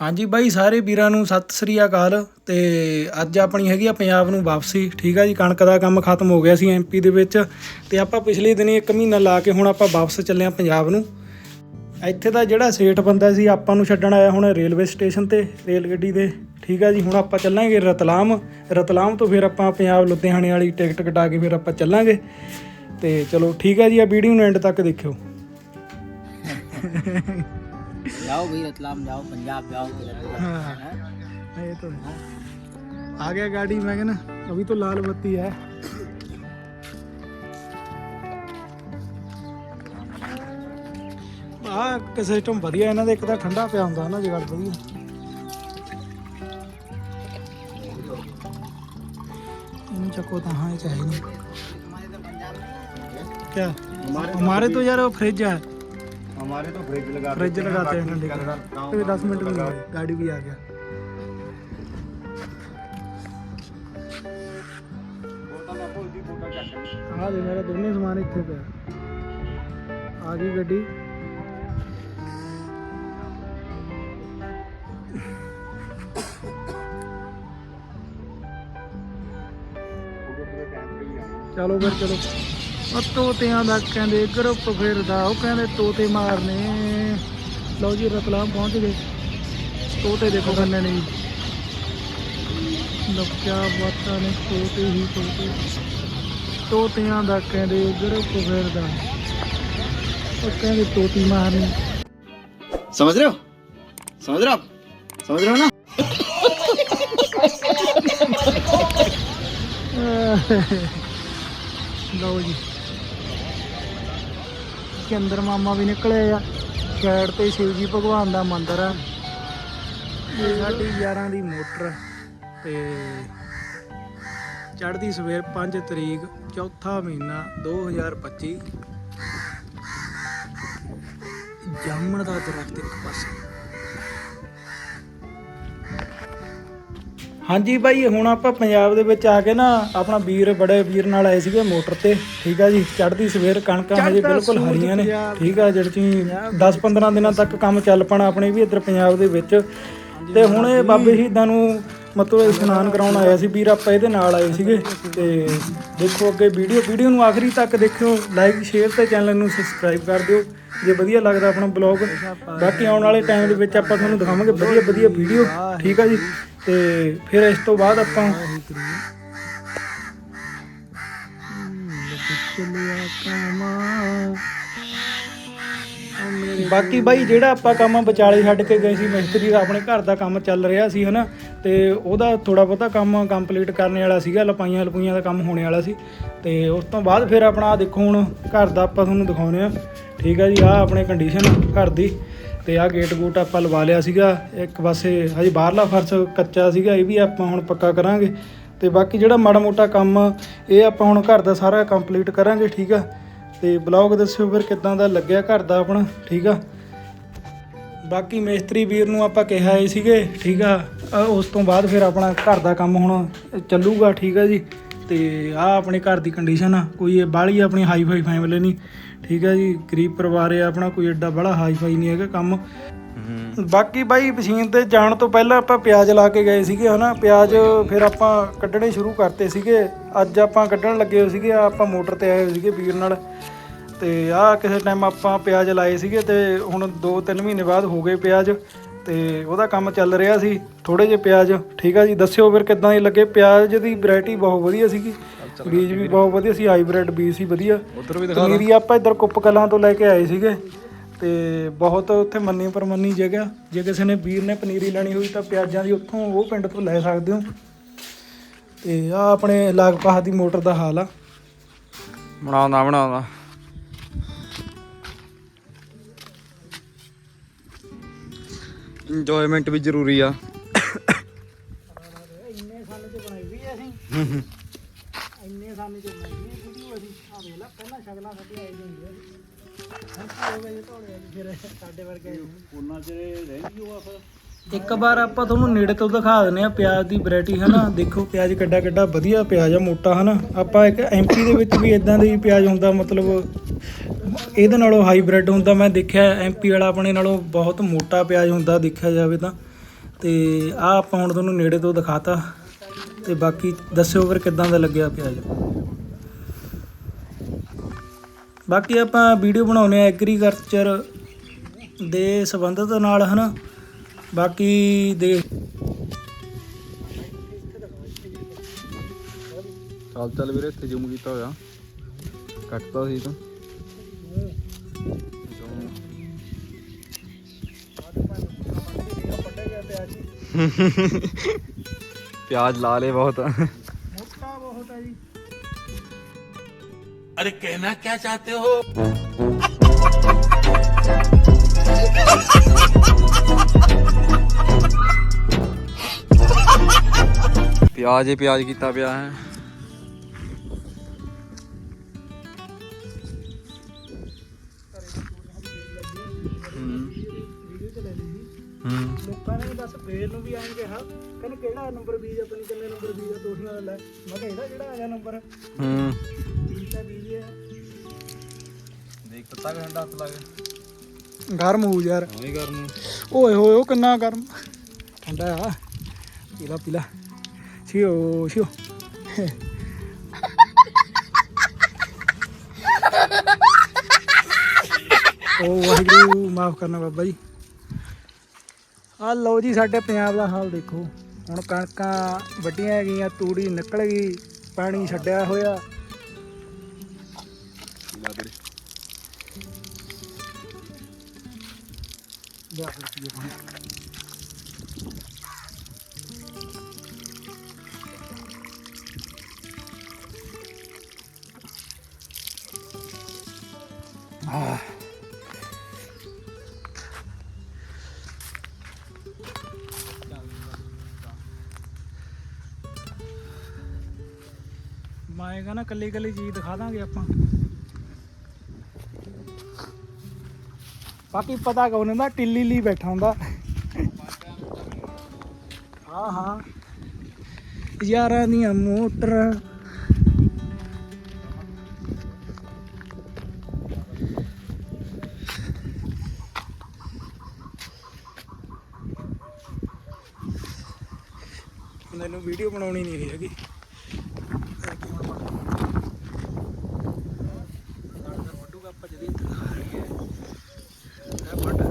ਹਾਂਜੀ ਬਾਈ, ਸਾਰੇ ਵੀਰਾਂ ਨੂੰ ਸਤਿ ਸ੍ਰੀ ਅਕਾਲ ਤੇ ਅੱਜ ਆਪਣੀ ਹੈਗੀ ਆ ਪੰਜਾਬ ਨੂੰ ਵਾਪਸੀ, ਠੀਕ ਆ ਜੀ, ਕਣਕ ਦਾ ਕੰਮ ਖਤਮ ਹੋ ਗਿਆ ਸੀ ਐਮਪੀ ਦੇ ਵਿੱਚ ਤੇ ਆਪਾਂ ਪਿਛਲੇ ਦਿਨੀ ਇੱਕ ਮਹੀਨਾ ਲਾ ਕੇ ਹੁਣ ਆਪਾਂ ਵਾਪਸ ਚੱਲੇ ਆ ਪੰਜਾਬ ਨੂੰ। ਇੱਥੇ ਦਾ ਜਿਹੜਾ ਸੇਠ ਬੰਦਾ ਸੀ, ਆਪਾਂ ਨੂੰ ਛੱਡਣ ਆਇਆ ਹੁਣ ਰੇਲਵੇ ਸਟੇਸ਼ਨ ਤੇ, ਰੇਲ ਗੱਡੀ ਦੇ, ਠੀਕ ਆ ਜੀ, ਹੁਣ ਆਪਾਂ ਚੱਲਾਂਗੇ ਰਤਲਾਮ ਰਤਲਾਮ ਤੋਂ ਫਿਰ ਆਪਾਂ ਪੰਜਾਬ ਲੁਧਿਆਣੇ ਵਾਲੀ ਟਿਕਟ ਕਟਾ ਕੇ ਫਿਰ ਆਪਾਂ ਚੱਲਾਂਗੇ ਤੇ ਚਲੋ ਠੀਕ ਆ ਜੀ ਆ ਵੀਡੀਓ ਨੂੰ ਐਂਡ ਤੱਕ ਦੇਖਿਓ। जाओ भाई रतलाम जाओ पंजाब जाओ किधर भी जाओ, हाँ। हैं? ये तो है आ गया गाड़ी मैं कहना अभी तो लाल बत्ती है ਆ ਕਿ ਸਿਸਟਮ ਵਧੀਆ ਇਹਨਾਂ ਦੇ ਇੱਕ ਤਾਂ ਠੰਡਾ ਪਿਆ ਹੁੰਦਾ ਨਾ ਜਗੜ ਵਧੀਆ ਇਹਨੂੰ ਚੱਕੋ ਤਾਂ ਹਾਂ ਇਹ ਚਾਹੀਦਾ ਨਹੀਂ क्या हमारे तो यार वो फ्रिज है हमारे तो फ्रिज लगा फ्रिज लगाते हैं तो दस मिनट में गाड़ी भी आ गया। हाँ जी मेरा दोनों सामान इतने पे आगे गड्डी। चलो फिर चलो। ਉਹ ਤੋਤਿਆਂ ਦਾ ਕਹਿੰਦੇ ਗਰੁੱਪ ਫਿਰਦਾ ਉਹ ਕਹਿੰਦੇ ਤੋਤੇ ਮਾਰਨੇ। ਲਓ ਜੀ ਰਤਲਾਮ ਪਹੁੰਚ ਗਏ। ਤੋਤੇ ਦੇਖੋ ਕੰਨੇ ਨੇ। ਲੋ ਕਿਆ ਬਾਤਾਂ ਨੇ ਤੋਤੇ ਹੀ ਤੋਤੇ। ਤੋਤਿਆਂ ਦਾ ਕਹਿੰਦੇ ਗਰੁੱਪ ਫਿਰਦਾ। ਉਹ ਕਹਿੰਦੇ ਤੋਤੀ ਮਾਰਨੀ। ਸਮਝ ਰਹੇ ਹੋ? ਸਮਝ ਰਹੇ ਹੋ ਸਮਝ ਰਹੇ ਹੋ ਨਾ? ਲਓ ਜੀ। ਚੰਦਰ ਮਾਮਾ ਵੀ ਨਿਕਲੇ ਆ। ਸਾਈਡ ਤੇ ਸ਼ਿਵ ਜੀ ਭਗਵਾਨ ਦਾ ਮੰਦਿਰ ਆ। ਇਹ ਸਾਡੀ 11 ਦੀ ਮੋਟਰ ਤੇ ਚੜ੍ਹਦੀ ਸਵੇਰ 5 ਤਰੀਕ, ਚੌਥਾ ਮਹੀਨਾ 2025 ਜਾਮਣ ਦਾ ਦਰਖਤ ਇੱਕ ਪਾਸੇ। ਹਾਂਜੀ ਬਾਈ ਹੁਣ ਆਪਾਂ ਪੰਜਾਬ ਦੇ ਵਿੱਚ ਆ ਕੇ ਨਾ ਆਪਣਾ ਵੀਰ ਬੜੇ ਵੀਰ ਨਾਲ ਆਏ ਸੀਗੇ ਮੋਟਰ ਤੇ ਠੀਕ ਆ ਜੀ? ਚੜ੍ਹਦੀ ਸਵੇਰ ਕਣਕਾਂ ਹਜੇ ਬਿਲਕੁਲ ਹਰੀਆਂ ਨੇ ਠੀਕ ਆ ਜਿਹੜੀ 10-15 ਦਿਨਾਂ ਤੱਕ ਕੰਮ ਚੱਲ ਪਣਾ ਆਪਣੇ ਵੀ ਇੱਧਰ ਪੰਜਾਬ ਦੇ ਵਿੱਚ। ਤੇ ਹੁਣ ਇਹ ਬਾਬੇ ਸ਼ਹੀਦਾਂ ਨੂੰ ਮਤਲਬ ਇਸ਼ਨਾਨ ਕਰਾਉਣ ਆਇਆ ਸੀ ਵੀਰ ਆਪਾਂ ਇਹਦੇ ਨਾਲ ਆਏ ਸੀਗੇ। ਤੇ ਦੇਖੋ ਅੱਗੇ ਵੀਡੀਓ ਵੀਡੀਓ ਨੂੰ ਆਖਰੀ ਤੱਕ ਦੇਖਿਓ ਲਾਈਕ ਸ਼ੇਅਰ ਤੇ ਚੈਨਲ ਨੂੰ ਸਬਸਕ੍ਰਾਈਬ ਕਰ ਦਿਓ। ਜੇ ਵਧੀਆ ਲੱਗਦਾ ਆਪਣਾ ਬਲੌਗ ਬਾਕੀ ਆਉਣ ਵਾਲੇ ਟਾਈਮ ਦੇ ਵਿੱਚ ਆਪਾਂ ਤੁਹਾਨੂੰ ਦਿਖਾਵਾਂਗੇ ਵਧੀਆ ਵਧੀਆ ਵੀਡੀਓ ਠੀਕ ਆ ਜੀ? ਤੇ ਫਿਰ ਇਸ ਤੋਂ ਬਾਅਦ ਆਪਾਂ ਬਾਕੀ ਬਾਈ ਜਿਹੜਾ ਆਪਾਂ ਕੰਮ ਵਿਚਾਲੇ ਛੱਡ ਕੇ ਗਏ ਸੀ ਮਿਸਤਰੀ ਦਾ ਆਪਣੇ ਘਰ ਦਾ ਕੰਮ ਚੱਲ ਰਿਹਾ ਸੀ ਹਨਾ? ਤੇ ਉਹਦਾ ਥੋੜਾ ਬਹੁਤਾ ਕੰਮ ਕੰਪਲੀਟ ਕਰਨ ਵਾਲਾ ਸੀਗਾ ਲਪਾਈਆਂ ਲਪੂਈਆਂ ਦਾ ਕੰਮ ਹੋਣੇ ਵਾਲਾ ਸੀ। ਤੇ ਉਸ ਤੋਂ ਬਾਅਦ ਫਿਰ ਆਪਣਾ ਦੇਖੋ ਹੁਣ ਘਰ ਦਾ ਆਪਾਂ ਤੁਹਾਨੂੰ ਦਿਖਾਉਨੇ ਆ ਠੀਕ ਆ ਜੀ ਆਹ ਆਪਣੇ ਕੰਡੀਸ਼ਨ ਘਰ ਦੀ। ਤੇ ਆਹ ਗੇਟ ਗੂਟ ਆਪਾਂ ਲਵਾ ਲਿਆ ਸੀਗਾ। ਇੱਕ ਪਾਸੇ ਹਜੇ ਬਾਹਰਲਾ ਫਰਸ਼ ਕੱਚਾ ਸੀਗਾ, ਇਹ ਵੀ ਆਪਾਂ ਹੁਣ ਪੱਕਾ ਕਰਾਂਗੇ। ਤੇ ਬਾਕੀ ਜਿਹੜਾ ਮਾੜਾ ਮੋਟਾ ਕੰਮ, ਇਹ ਆਪਾਂ ਹੁਣ ਘਰ ਦਾ ਸਾਰਾ ਕੰਪਲੀਟ ਕਰਾਂਗੇ, ਠੀਕ ਆ? ਤੇ ਬਲੌਗ ਦੱਸਿਓ ਫਿਰ ਕਿੱਦਾਂ ਦਾ ਲੱਗਿਆ ਘਰ ਦਾ ਆਪਣਾ, ਠੀਕ ਆ? ਬਾਕੀ ਮੇਸਤਰੀ ਵੀਰ ਨੂੰ ਆਪਾਂ ਕਿਹਾ ਹੀ ਸੀਗੇ, ਠੀਕ ਆ? ਉਸ ਤੋਂ ਬਾਅਦ ਫਿਰ ਆਪਣਾ ਘਰ ਦਾ ਕੰਮ ਹੁਣ ਚੱਲੂਗਾ, ਠੀਕ ਆ ਜੀ? ਤੇ ਆ ਆਪਣੇ ਘਰ ਦੀ ਕੰਡੀਸ਼ਨ ਆ ਕੋਈ ਇਹ ਬਾਹਲੀ ਆਪਣੀ ਹਾਈ ਫਾਈ ਫੈਮਿਲੀ ਨਹੀਂ ਠੀਕ ਆ ਜੀ ਗਰੀਬ ਪਰਿਵਾਰ ਹੈ ਆਪਣਾ ਕੋਈ ਐਡਾ ਬੜਾ ਹਾਈ ਫਾਈ ਨਹੀਂ ਹੈਗਾ ਕੰਮ। ਬਾਕੀ ਬਾਈ ਮਸ਼ੀਨ ਤੇ ਜਾਣ ਤੋਂ ਪਹਿਲਾਂ ਆਪਾਂ ਪਿਆਜ਼ ਲਾ ਕੇ ਗਏ ਸੀਗੇ ਹਨਾ? ਪਿਆਜ਼ ਫਿਰ ਆਪਾਂ ਕੱਢਣੇ ਸ਼ੁਰੂ ਕਰਤੇ ਸੀਗੇ। ਅੱਜ ਆਪਾਂ ਕੱਢਣ ਲੱਗੇ ਹੋਏ ਸੀਗੇ ਆਪਾਂ ਮੋਟਰ ਤੇ ਆਏ ਹੋਏ ਸੀਗੇ ਵੀਰ ਨਾਲ। ਤੇ ਆਹ ਕਿਸੇ ਟਾਈਮ ਆਪਾਂ ਪਿਆਜ਼ ਲਾਏ ਸੀਗੇ ਤੇ ਹੁਣ 2-3 ਮਹੀਨੇ ਬਾਅਦ ਹੋ ਗਏ ਪਿਆਜ਼। ਤੇ ਉਹਦਾ ਕੰਮ ਚੱਲ ਰਿਹਾ ਸੀ ਥੋੜੇ ਜਿਹੇ ਪਿਆਜ਼ ਠੀਕ ਆ ਜੀ? ਦੱਸਿਓ ਫਿਰ ਕਿੱਦਾਂ ਦੇ ਲੱਗੇ? ਪਿਆਜ਼ ਦੀ ਵੈਰਾਈਟੀ ਬਹੁਤ ਵਧੀਆ ਸੀਗੀ। ਬੀਜ ਵੀ ਬਹੁਤ ਵਧੀਆ ਸੀ ਹਾਈਬ੍ਰਿਡ ਬੀਜ ਸੀ ਵਧੀਆ। ਉਧਰ ਵੀ ਦਿਖਾ ਆਪਾਂ ਇੱਧਰ ਕੁੱਪ ਕਲਾਂ ਤੋਂ ਲੈ ਕੇ ਆਏ ਸੀਗੇ। ਤੇ ਬਹੁਤ ਉੱਥੇ ਮੰਨੀ ਪਰਮੰਨੀ ਜਗ੍ਹਾ ਜੇ ਕਿਸੇ ਨੇ ਵੀਰ ਨੇ ਪਨੀਰੀ ਲੈਣੀ ਹੋਈ ਤਾਂ ਪਿਆਜ਼ਾਂ ਦੀ ਉੱਥੋਂ ਉਹ ਪਿੰਡ ਤੋਂ ਲੈ ਸਕਦੇ ਹੋ। ਤੇ ਆ ਆਪਣੇ ਲਾਗਪਾਹ ਦੀ ਮੋਟਰ ਦਾ ਹਾਲ ਆ। ਬਣਾਉਂਦਾ ਬਣਾਉਂਦਾ। ਇੰਜੋਇਮੈਂਟ ਵੀ ਜ਼ਰੂਰੀ ਆ। ਇੰਨੇ ਸਾਲ ਚ ਬਣਾਈ ਵੀ ਅਸੀਂ ਇੰਨੇ ਸਾਲ ਚ ਬਣਾਈ ਵੀ ਵੀਡੀਓ ਅਸੀਂ ਆ ਵੇਖ ਲੈ ਪਹਿਲਾਂ ਸ਼ਗਲਾਂ ਸਾਡੇ ਆਈ ਜਾਂਦੀਆਂ ਇੱਕ ਵਾਰ ਆਪਾਂ ਤੁਹਾਨੂੰ ਨੇੜੇ ਤੋਂ ਦਿਖਾ ਦਿੰਨੇ ਆ ਪਿਆਜ਼ ਦੀ ਵੈਰਾਈਟੀ ਹਨਾ? ਦੇਖੋ, ਪਿਆਜ਼ ਕਿੱਡਾ ਕਿੱਡਾ ਵਧੀਆ ਪਿਆਜ਼ ਆ, ਮੋਟਾ, ਹਨਾ? ਆਪਾਂ ਇੱਕ ਐਮਪੀ ਦੇ ਵਿੱਚ ਵੀ ਇਦਾਂ ਦੇ ਹੀ ਪਿਆਜ਼ ਹੁੰਦਾ, ਮਤਲਬ ਇਹਦੇ ਨਾਲੋਂ ਹਾਈਬ੍ਰਿਡ ਹੁੰਦਾ, ਮੈਂ ਦੇਖਿਆ ਐਮਪੀ ਵਾਲਾ ਆਪਣੇ ਨਾਲੋਂ ਬਹੁਤ ਮੋਟਾ ਪਿਆਜ਼ ਹੁੰਦਾ, ਦੇਖਿਆ ਜਾਵੇ ਤਾਂ। ਤੇ ਆ ਆਪਾਂ ਹੁਣ ਤੁਹਾਨੂੰ ਨੇੜੇ ਤੋਂ ਦਿਖਾਤਾ। ਤੇ ਬਾਕੀ ਦੱਸਿਓ ਫਿਰ ਕਿੱਦਾਂ ਦਾ ਲੱਗਿਆ ਪਿਆਜ਼ ਬਾਕੀ ਆਪਾਂ ਵੀਡੀਓ ਬਣਾਉਨੇ ਆ ਐਗਰੀਕਲਚਰ ਦੇ ਸੰਬੰਧਤ ਨਾਲ, ਹਨਾ? ਬਾਕੀ ਦੇ ਚੱਲ ਚੱਲ ਵੀਰੇ, ਇੱਥੇ ਜ਼ੂਮ ਕੀਤਾ ਹੋਇਆ। ਕੱਟਦਾ ਸੀ ਤਾਂ। प्याज लाल ले बहुत। बहुत है जी अरे कहना क्या चाहते हो? प्याज ही प्याज किता पिया है। ਲੋਕਾਂ ਨੇ ਬਸ ਫੇਰ ਨੂੰ ਵੀ ਐਂ ਕਿਹਾ ਕਹਿੰਦੇ ਕਿਹੜਾ ਨੰਬਰ ਬੀਜ ਆਪਣੀ ਕਿੰਨੇ ਨੰਬਰ ਬੀਜ ਆ ਤੁਸੀਂ ਨਾਲ ਲੈ। ਮੈਂ ਕਿਹਾ ਇਹਦਾ ਕਿਹੜਾ ਆਇਆ ਨੰਬਰ? ਹੂੰ। ਬੀਜ ਤਾਂ ਬੀਜ ਹੈ ਦੇਖ ਪਤਾ ਕਿ ਹੱਥ ਲੱਗ ਗਰਮ ਹੋ ਯਾਰ। ਉਹੀ ਕਰਨ ਓਏ ਹੋਏ ਉਹ ਕਿੰਨਾ ਗਰਮ। ਠੰਡਾ ਆ। ਪੀਲਾ ਪੀਲਾ। ਛਿਓ ਛਿਓ। ਓ ਵਾਹਿਗੁਰੂ ਮਾਫ ਕਰਨਾ ਬਾਬਾ ਜੀ। ਆ ਲਓ ਜੀ ਸਾਡੇ ਪੰਜਾਬ ਦਾ ਹਾਲ ਦੇਖੋ। ਹੁਣ ਕਣਕਾਂ ਵੱਡੀਆਂ ਗਈਆਂ ਤੂੜੀ ਨਿਕਲ ਗਈ, ਪਾਣੀ ਛੱਡਿਆ ਹੋਇਆ। ਲਿਆ ਫਿਰ ਪੀਓ ਮੈਂ ਕਹਿੰਦਾ ਕੱਲੀ ਕੱਲੀ ਚੀਜ਼ ਦਿਖਾ ਦਾਂਗੇ ਆਪਾਂ। ਬਾਕੀ ਪਤਾ ਕੌਣ ਹੁੰਦਾ, ਟਿੱਲੀ ਲਈ ਬੈਠਾ ਹੁੰਦਾ। ਹਾਂ ਹਾਂ। ਯਾਰਾਂ ਦੀਆਂ ਮੋਟਰਾਂ। ਮੈਨੂੰ ਵੀਡੀਓ ਬਣਾਉਣੀ ਨਹੀਂ ਆਈ ਹੈਗੀ ਵੱਡੂਗਾ ਆਪਾਂ ਜਦੀ ਦਿਖਾ ਰਹੀ ਹੈ ਇਹ ਵੱਡ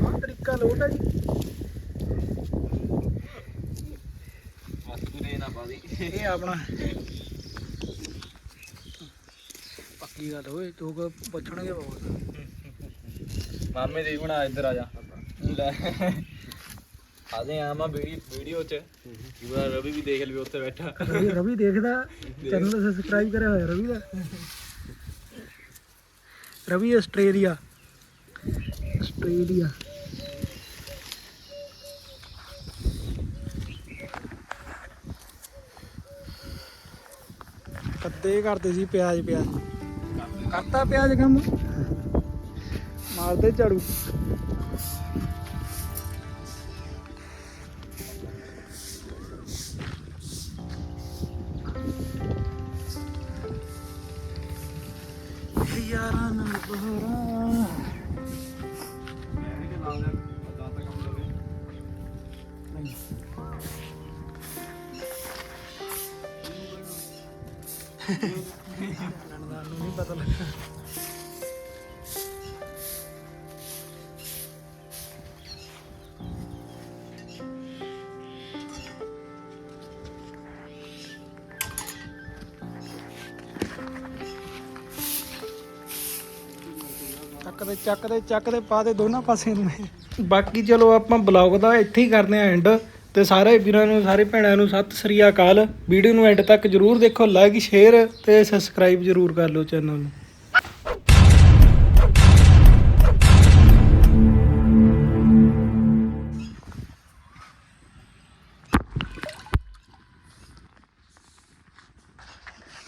ਆਹ ਤਰੀਕਾ ਲੋਟ ਹੈ ਜੀ ਹੱਥ ਤੂੰ ਦੇ ਨਾ ਪਾਦੀ ਇਹ ਆਪਣਾ ਪੱਕੀ ਗੱਲ ਹੋਏ ਲੋਕ ਪੁੱਛਣਗੇ ਬਹੁਤ। ਮਾਮੇ ਦੀ ਬਣਾ ਇੱਧਰ ਆ ਜਾ। ਲੈ। ਆਦੇ ਆ ਮਾ ਵੀਡੀਓ ਚ। ਕੀ ਪਤਾ ਰਵੀ ਵੀ ਦੇਖ ਲਵੇ ਉੱਥੇ ਬੈਠਾ। ਰਵੀ ਰਵੀ ਦੇਖਦਾ ਚੈਨਲ ਸਬਸਕ੍ਰਾਈਬ ਕਰਿਆ ਹੋਇਆ ਰਵੀ ਦਾ। ਰਵੀ ਆਸਟ੍ਰੇਲੀਆ। ਆਸਟ੍ਰੇਲੀਆ। ਕੱਦੇ ਕਰਦੇ ਸੀ ਪਿਆਜ਼ ਪਿਆਜ਼। ਕਰਤਾ ਪਿਆਜ਼ ਕੰਮ? ਮਾਰਦੇ ਝਾੜੂ। ਯਾਰਾਂ ਨਾਲ ਬਹਰਾ ਨੂੰ ਨਹੀਂ ਪਤਾ ਲੱਗਾ ਚੱਕਦੇ ਚੱਕਦੇ ਚੱਕਦੇ, ਪਾ ਦੇ ਦੋਨਾਂ ਪਾਸੇ ਨੂੰ। ਬਾਕੀ ਚਲੋ ਆਪਾਂ ਬਲੌਗ ਦਾ ਇੱਥੇ ਹੀ ਕਰਦੇ ਆਂ ਐਂਡ ਤੇ ਸਾਰੇ ਵੀਰਾਂ ਨੂੰ, ਸਾਰੇ ਭੈਣਾਂ ਨੂੰ ਸਤਿ ਸ੍ਰੀ ਅਕਾਲ। ਵੀਡੀਓ ਨੂੰ ਐਂਡ ਤੱਕ ਜਰੂਰ ਦੇਖੋ ਲਾਈਕ ਸ਼ੇਅਰ ਤੇ ਸਬਸਕ੍ਰਾਈਬ ਜਰੂਰ ਕਰ ਲਓ ਚੈਨਲ ਨੂੰ।